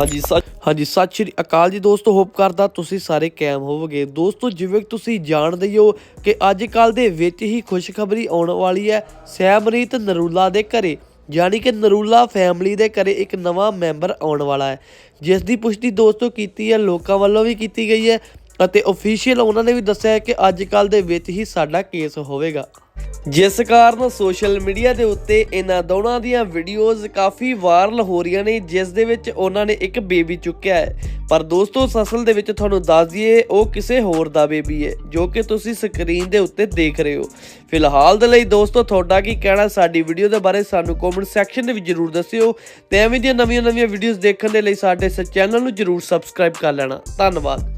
ਹਾਂਜੀ ਸੱਚ ਹਾਂਜੀ, ਸਤਿ ਸ਼੍ਰੀ ਅਕਾਲ ਜੀ ਦੋਸਤੋ, ਹੋਪ ਕਰਦਾ ਤੁਸੀਂ ਸਾਰੇ ਕਾਇਮ ਹੋਵੋਗੇ। ਦੋਸਤੋ, ਜਿਵੇਂ ਤੁਸੀਂ ਜਾਣਦੇ ਹੀ ਹੋ ਕਿ ਅੱਜ ਕੱਲ ਦੇ ਵਿੱਚ ਹੀ ਖੁਸ਼ਖਬਰੀ ਆਉਣ ਵਾਲੀ ਹੈ ਸਹਿਮਰੀਤ ਨਰੂਲਾ ਦੇ ਘਰੇ। ਯਾਨੀ ਕਿ ਨਰੂਲਾ ਫੈਮਿਲੀ ਦੇ ਘਰੇ ਇੱਕ ਨਵਾਂ ਮੈਂਬਰ ਆਉਣ ਵਾਲਾ ਹੈ। ਜਿਸ ਦੀ ਪੁਸ਼ਟੀ ਦੋਸਤੋ ਕੀਤੀ ਹੈ, ਲੋਕਾਂ ਵੱਲੋਂ ਵੀ ਕੀਤੀ ਗਈ ਹੈ ਅਤੇ ਅਫੀਸ਼ੀਅਲ ਉਹਨਾਂ ਨੇ ਵੀ ਦੱਸਿਆ ਹੈ ਕਿ ਅੱਜ ਕੱਲ ਦੇ ਵਿੱਚ ਹੀ ਸਾਡਾ ਕੇਸ ਹੋਵੇਗਾ। ਜਿਸ ਕਾਰਨ ਸੋਸ਼ਲ ਮੀਡੀਆ ਦੇ ਉੱਤੇ ਇਹਨਾਂ ਦੋਨਾਂ ਦੀਆਂ ਵੀਡੀਓਜ਼ ਕਾਫੀ ਵਾਇਰਲ ਹੋ ਰਹੀਆਂ ਨੇ, ਜਿਸ ਦੇ ਵਿੱਚ ਉਹਨਾਂ ਨੇ ਇੱਕ ਬੇਬੀ ਚੁੱਕਿਆ ਹੈ। ਪਰ ਦੋਸਤੋ, ਅਸਲ ਦੇ ਵਿੱਚ ਤੁਹਾਨੂੰ ਦੱਸ ਦਈਏ, ਉਹ ਕਿਸੇ ਹੋਰ ਦਾ ਬੇਬੀ ਹੈ, ਜੋ ਕਿ ਤੁਸੀਂ ਸਕਰੀਨ ਦੇ ਉੱਤੇ ਦੇਖ ਰਹੇ ਹੋ। ਫਿਲਹਾਲ ਦੇ ਲਈ ਦੋਸਤੋ, ਤੁਹਾਡਾ ਕੀ ਕਹਿਣਾ ਸਾਡੀ ਵੀਡੀਓ ਦੇ ਬਾਰੇ ਸਾਨੂੰ ਕਮੈਂਟ ਸੈਕਸ਼ਨ ਦੇ ਵਿੱਚ ਜਰੂਰ ਦੱਸਿਓ ਤੇ ਐਵੇਂ ਦੀਆਂ ਨਵੀਆਂ-ਨਵੀਆਂ ਵੀਡੀਓਜ਼ ਦੇਖਣ ਦੇ ਲਈ ਸਾਡੇ ਇਸ ਚੈਨਲ ਨੂੰ ਜਰੂਰ ਸਬਸਕ੍ਰਾਈਬ ਕਰ ਲੈਣਾ। ਧੰਨਵਾਦ।